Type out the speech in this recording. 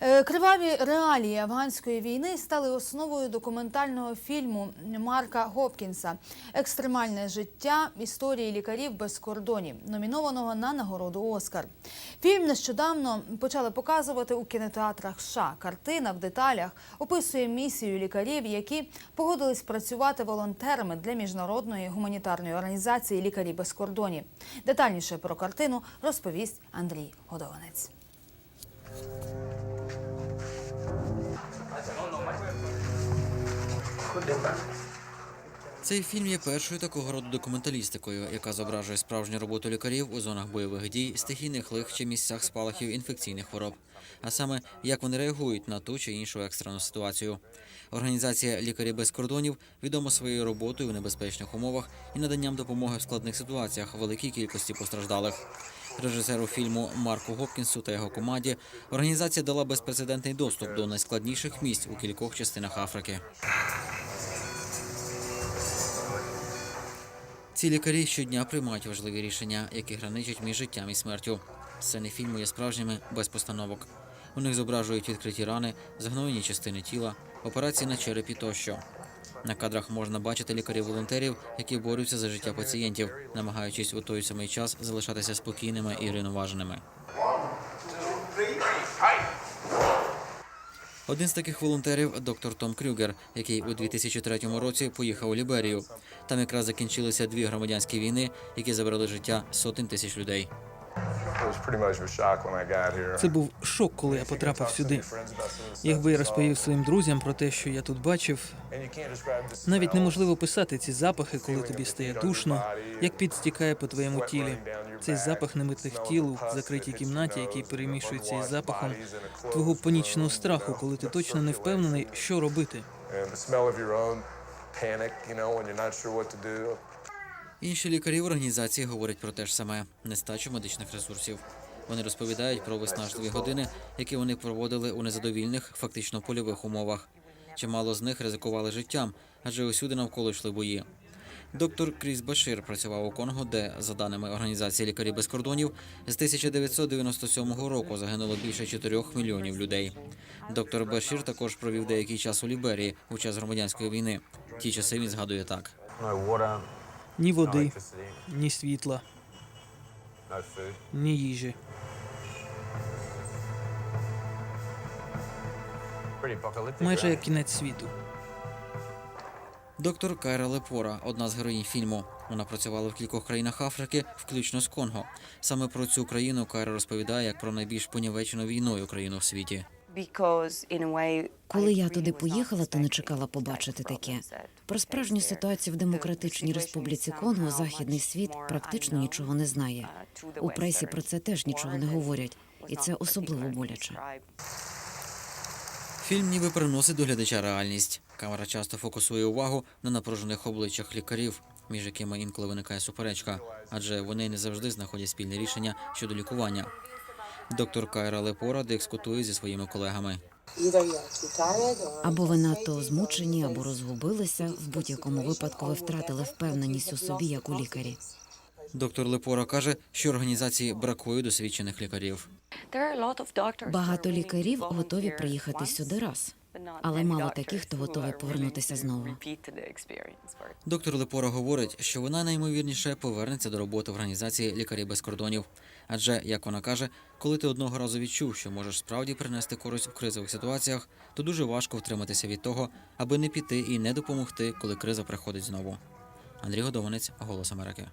Е, Криваві реалії афганської війни стали основою документального фільму Марка Гопкінса Екстремальне життя історії лікарів без кордонів, номінованого на нагороду Оскар. Фільм нещодавно почали показувати у кінотеатрах США. Картина в деталях описує місію лікарів, які погодились працювати волонтерами для міжнародної гуманітарної організації Лікарі без кордонів. Детальніше про картину розповість Андрій Годованець. Цей фільм є першою такого роду документалістикою, яка зображує справжню роботу лікарів у зонах бойових дій, стихійних лих чи місцях спалахів інфекційних хвороб, а саме як вони реагують на ту чи іншу екстрену ситуацію. Організація Лікарі без кордонів відома своєю роботою в небезпечних умовах і наданням допомоги в складних ситуаціях великій кількості постраждалих. Режисеру фільму Марку Гопкінсу та його команді організація дала безпрецедентний доступ до найскладніших місць у кількох частинах Африки. Ці лікарі щодня приймають важливі рішення, які граничать між життям і смертю. Сцени фільму є справжніми без постановок. У них зображують відкриті рани, загноєні частини тіла, операції на черепі тощо. На кадрах можна бачити лікарів-волонтерів, які борються за життя пацієнтів, намагаючись у той самий час залишатися спокійними і рівноваженими. Один з таких волонтерів доктор Том Крюгер, який у 2003 році поїхав у Ліберію. Там якраз закінчилися дві громадянські війни, які забрали життя сотень тисяч людей. Це був шок, коли я потрапив сюди. Якби я розповів своїм друзям про те, що я тут бачив, навіть неможливо писати ці запахи, коли тобі стає душно, як під стікає по твоєму тілі. Цей запах немитих тіл у закритій кімнаті, який перемішується із запахом твого панічного страху, коли ти точно не впевнений, що робити. Інші лікарі в організації говорять про те ж саме нестачу медичних ресурсів. Вони розповідають про виснажливі години, які вони проводили у незадовільних, фактично польових умовах. Чимало з них ризикували життям, адже усюди навколо йшли бої. Доктор Кріс Башир працював у Конго, де, за даними організації Лікарі без кордонів, з 1997 року загинуло більше 4 мільйонів людей. Доктор Башир також провів деякий час у Ліберії у час громадянської війни. Ті часи він згадує так. Ні води, ні світла, ні їжі. Майже як кінець світу. Доктор Кайра Лепора, одна з героїнь фільму. Вона працювала в кількох країнах Африки, включно з Конго. Саме про цю країну Кайра розповідає як про найбільш понівечену війною країну в світі. Коли я туди поїхала, то не чекала побачити таке. Про справжню ситуацію в Демократичній Республіці Конго західний світ практично нічого не знає. У пресі про це теж нічого не говорять, і це особливо боляче. Фільм ніби приносить до глядача реальність. Камера часто фокусує увагу на напружених обличчях лікарів, між якими інколи виникає суперечка, адже вони не завжди знаходять спільне рішення щодо лікування. Доктор Кайра Лепора дискутує зі своїми колегами. Або ви надто змучені, або розгубилися. В будь-якому випадку ви втратили впевненість у собі, як у лікарі. Доктор Лепора каже, що організації бракує досвідчених лікарів. Багато лікарів готові приїхати сюди раз, але мало таких, хто готовий повернутися знову. Доктор Лепора говорить, що вона наймовірніше повернеться до роботи в організації Лікарі без кордонів. Адже, як вона каже, коли ти одного разу відчув, що можеш справді принести користь в кризових ситуаціях, то дуже важко втриматися від того, аби не піти і не допомогти, коли криза приходить знову. Андрій Годованець, Голос Америки.